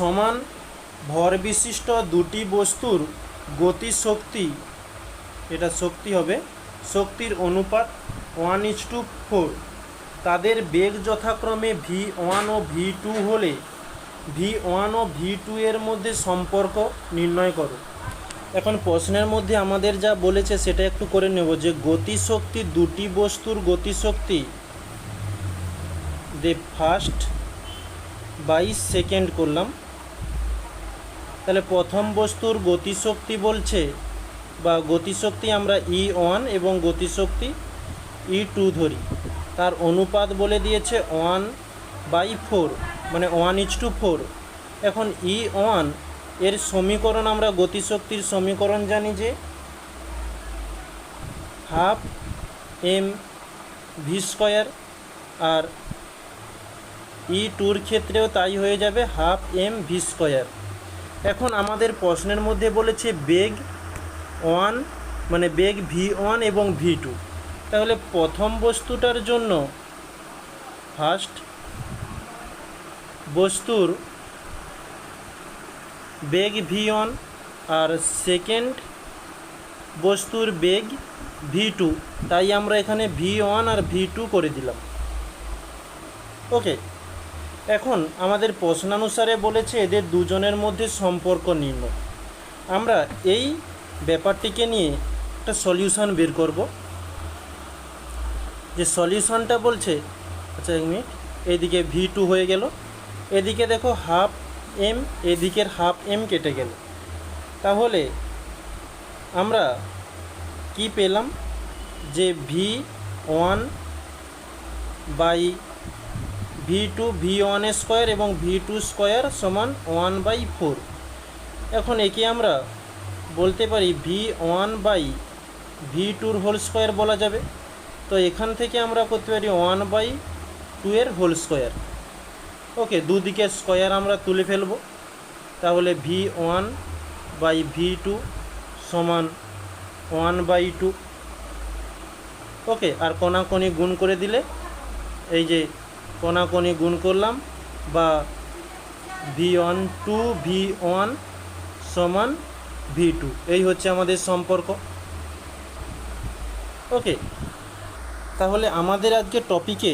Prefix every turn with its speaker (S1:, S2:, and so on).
S1: সমান ভর বিশিষ্ট দুটি বস্তুর গতি শক্তি এটা শক্তি হবে, শক্তির অনুপাত ওয়ান ইস টু ফোর তাদের বেগ যথাক্রমে ভি ওয়ান ও ভি টু হলে ভি ওয়ান ও ভি টু এর মধ্যে সম্পর্ক নির্ণয় করো। এখন প্রশ্নের মধ্যে আমাদের যা বলেছে সেটা একটু করে নেব যে গতিশক্তি দুটি বস্তুর গতিশক্তি দে ফার্স্ট বাইশ সেকেন্ড করলাম। তাহলে প্রথম বস্তুর গতিশক্তি বলছে, বা গতিশক্তি আমরা ই ওয়ান এবং গতিশক্তি ই টু ধরি। তার অনুপাত বলে দিয়েছে ওয়ান বাই ফোর মানে ওয়ান ইচ টু ফোর এখন ই ওয়ানের সমীকরণ আমরা গতিশক্তির সমীকরণ জানি যে হাফ এম ভি স্কোয়ার আর ই টুর ক্ষেত্রেও তাই হয়ে যাবে হাফ এম ভি স্কোয়ার এখন আমাদের প্রশ্নের মধ্যে বলেছে বেগ ওয়ান মানে বেগ ভি ওয়ান এবং ভি টু। তাহলে প্রথম বস্তুটার জন্য ফার্স্ট বস্তুর বেগ ভি ওয়ান আর সেকেন্ড বস্তুর বেগ ভি টু। তাই আমরা এখানে ভি ওয়ান আর ভি টু করে দিলাম। ওকে এখন আমাদের প্রশ্নানুসারে বলেছে এদের দুজনের মধ্যে সম্পর্ক নির্ণয় আমরা এই ব্যাপারটিকে নিয়ে একটা সলিউশন বের করব। যে সলিউশনটা বলছে আচ্ছা এক মিনিট, এদিকে ভি টু হয়ে গেল। এদিকে দেখো হাফ এম এদিকের হাফ এম কেটে গেল। তাহলে আমরা কি পেলাম? যে V one by V two V one square এবং ভি টু স্কোয়ার সমান ওয়ান বাই ফোর এখন একে আমরা বলতে পারি ভি ওয়ান বাই ভি টুর হোল স্কোয়ার বলা যাবে। তো এখান থেকে আমরা করতে পারি ওয়ান বাই টু এর হোল স্কোয়ার ওকে, দুদিকে স্কোয়ার আমরা তুলে ফেলব। তাহলে V one by V two সমান ওয়ান বাই টু ওকে, আর কোনাকোনি গুণ করে দিলে এই যে কোনাকোনি গুণ করলাম বা V one two, V one সমান ভি টু। এই হচ্ছে আমাদের সম্পর্ক। ওকে, তাহলে আমাদের আজকে টপিকে